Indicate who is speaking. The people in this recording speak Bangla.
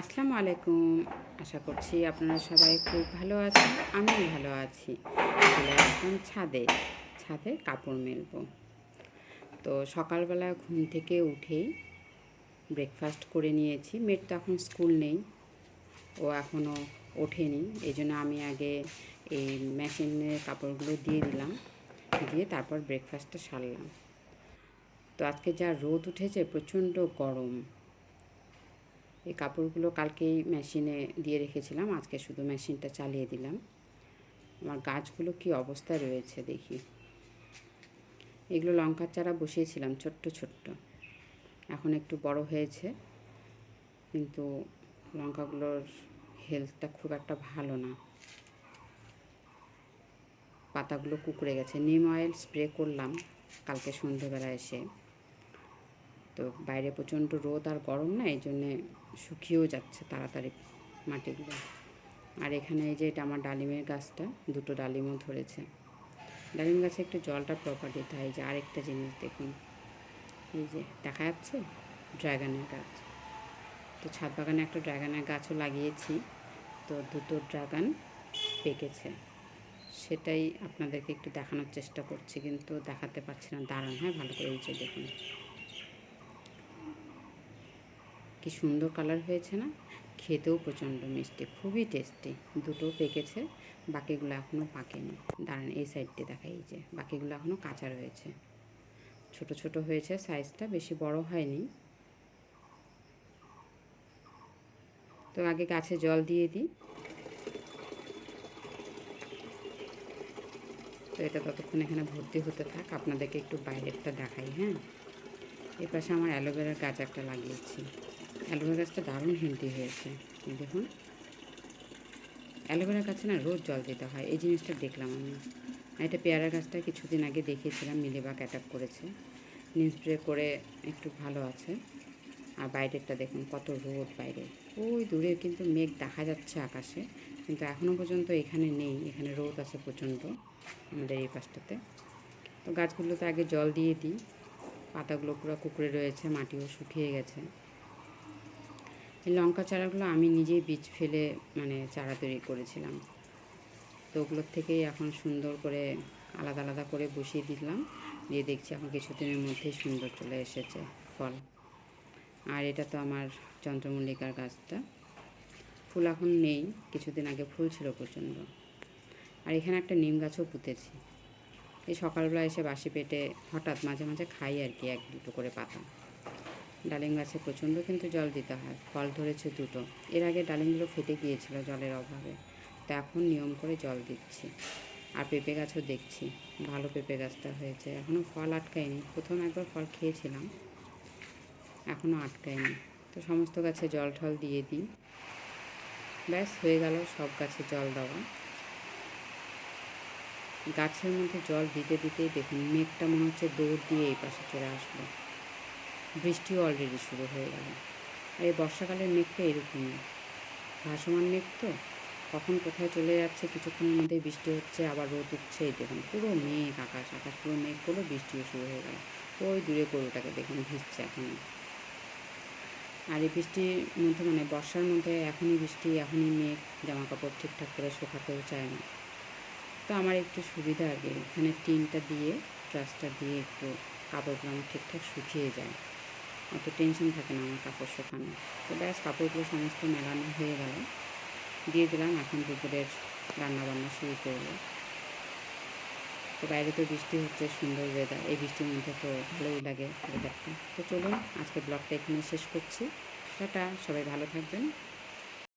Speaker 1: আসসালামু আলাইকুম। আশা করছি আপনারা সবাই খুব ভালো আছেন, আমিও ভালো আছি। চলে আসলাম ছাদে ছাদে কাপড় মেলবো। তো সকালবেলা ঘুম থেকে উঠেই ব্রেকফাস্ট করে নিয়েছি। মেয়ের তো এখন স্কুল নেই, ও এখনও ওঠেনি। এই জন্য আমি আগে এই মেশিনে কাপড়গুলো দিয়ে দিলাম, দিয়ে তারপর ব্রেকফাস্টটা সারলাম। তো আজকে যা রোদ উঠেছে, প্রচণ্ড গরম। এই কাপড়গুলো কালকেই মেশিনে দিয়ে রেখেছিলাম, আজকে শুধু মেশিনটা চালিয়ে দিলাম। আমার গাছগুলো কি অবস্থায় রয়েছে দেখি। এগুলো লঙ্কার চারা বসিয়েছিলাম, ছোট্ট ছোট্ট। এখন একটু বড় হয়েছে, কিন্তু লঙ্কাগুলোর হেলথটা খুব একটা ভালো না। পাতাগুলো কুকড়ে গেছে। নিম অয়েল স্প্রে করলাম কালকে সন্ধেবেলা এসে। তো বাইরে প্রচণ্ড রোদ আর গরম না, এই জন্যে শুকিয়েও যাচ্ছে তাড়াতাড়ি মাটিগুলো। আর এখানে এই যে এটা আমার ডালিমের গাছটা, দুটো ডালিমও ধরেছে। ডালিম গাছে একটু জলটা প্রপার দিতে হয় যে আরেকটা জিনিস দেখুন। এই যে দেখা যাচ্ছে ড্রাগনের গাছ। তো ছাদ বাগানে একটা ড্রাগনের গাছও লাগিয়েছি, তো দুটো ড্রাগন পেকেছে। সেটাই আপনাদেরকে একটু দেখানোর চেষ্টা করছি, কিন্তু দেখাতে পারছি না। দাঁড়ান হ্যাঁ ভালো করে এই যে দেখুন। কি সুন্দর কালার হয়েছে না? খেতেও প্রচণ্ড মিষ্টি, খুবই টেস্টি দুটো পেকেছে, বাকিগুলো এখনও পাকেনি। দাঁড়ান, এই সাইডটি এই যে, বাকিগুলো এখনও কাঁচা রয়েছে। ছোট ছোট হয়েছে সাইজটা বেশি বড় হয়নি। তো আগে গাছে জল দিয়ে দিই। তো এটা ততক্ষণ এখানে ভর্তি হতে থাক, আপনাদেরকে একটু বাইরেরটা দেখাই হ্যাঁ? এর পাশে আমার অ্যালোভেরার গাছ একটা লাগিয়েছি। অ্যালোভেরা গাছটা দারুণ হেলদি হয়েছে। দেখুন। অ্যালোভেরা গাছে না রোজ জল দিতে হয়, এই জিনিসটা দেখলাম আমি। এটা পেয়ারা গাছটা কিছুদিন আগে দেখিয়েছিলাম, মিলিবাগ অ্যাটাক করেছে। নিম স্প্রে করে একটু ভালো আছে। আর বাইরেরটা দেখুন, কত রোদ বাইরে। ওই দূরে কিন্তু মেঘ দেখা যাচ্ছে আকাশে, কিন্তু এখনও পর্যন্ত এখানে নেই, এখানে রোদ আছে প্রচণ্ড আমাদের এই পাশটাতে। তো গাছগুলোতে আগে জল দিয়ে দিই, পাতাগুলো পুরো কুকড়ে রয়েছে, মাটিও শুকিয়ে গেছে। এই লঙ্কা চারাগুলো আমি নিজেই বীজ ফেলে মানে চারা তৈরি করেছিলাম। তো ওগুলোর থেকেই এখন সুন্দর করে আলাদা আলাদা করে বসিয়ে দিলাম। দিয়ে দেখছি এখন কিছুদিনের মধ্যেই সুন্দর চলে এসেছে ফল। আর এটা তো আমার চন্দ্রমল্লিকার গাছটা। ফুল এখন নেই, কিছুদিন আগে ফুল ছিল প্রচণ্ড। আর এখানে একটা নিম গাছও পুঁতেছি। এই সকালবেলা এসে বাসি পেটে হঠাৎ মাঝে মাঝে খাই আর কি, এক দুটো করে পাতা। ডালিম গাছে প্রচণ্ড কিন্তু জল দিতে হয়, ফল ধরেছে দুটো। এর আগে ডালিমগুলো ফেটে গিয়েছিল জলের অভাবে। তো এখন নিয়ম করে জল দিচ্ছি। আর পেঁপে গাছও দেখছি, ভালো পেঁপে গাছটা হয়েছে। এখনও ফল আটকায়নি, প্রথম একবার ফল খেয়েছিলাম। এখনও আটকায়নি। তো সমস্ত গাছে জল ঠল দিয়ে দিই। ব্যাস, হয়ে গেল সব গাছে জল দেওয়া। গাছের মধ্যে জল দিতে দিতেই দেখুন, মেঘটা মনে হচ্ছে দৌড় দিয়ে এই পাশে চলে আসলো। বৃষ্টিও অলরেডি শুরু হয়ে গেল। আর এই বর্ষাকালের মেঘটা এরকমই। ভাসমান মেঘ তো। কখন কোথায় চলে যাচ্ছে কিছুক্ষণের মধ্যে বৃষ্টি হচ্ছে, আবার রোদ উঠছে, এই দেখুন পুরো মেঘ, আকাশ আকাশ পুরো মেঘ করল বৃষ্টিও শুরু হয়ে গেল। ওই দূরে গরুটাকে দেখুন ভিজছে এখন আর এই বৃষ্টির মধ্যে মানে বর্ষার মধ্যে এখনই বৃষ্টি, এখনই মেঘ জামা কাপড় ঠিকঠাক করে শুকাতেও চায় না। তো আমার একটু সুবিধা কি এখানে টিনটা দিয়ে ট্রাসটা দিয়ে একটু কাপড়গুলো আমার ঠিকঠাক শুকিয়ে যায়। অত টেনশন থাকে না আমার কাপড় শুকানো। তো ব্যাস, কাপড়গুলো সমস্ত মেলানো হয়ে গেল। দিয়ে দিলাম, এখন দুপুরের রান্নাবান্না শুরু করব। তো বাইরে তো বৃষ্টি হচ্ছে, সুন্দর ওয়েদার এই বৃষ্টির মধ্যে তো ভালোই লাগে ওয়েদারটা তো চলুন আজকে ব্লগটা এখানে শেষ করছি। টাটা, সবাই ভালো থাকবেন।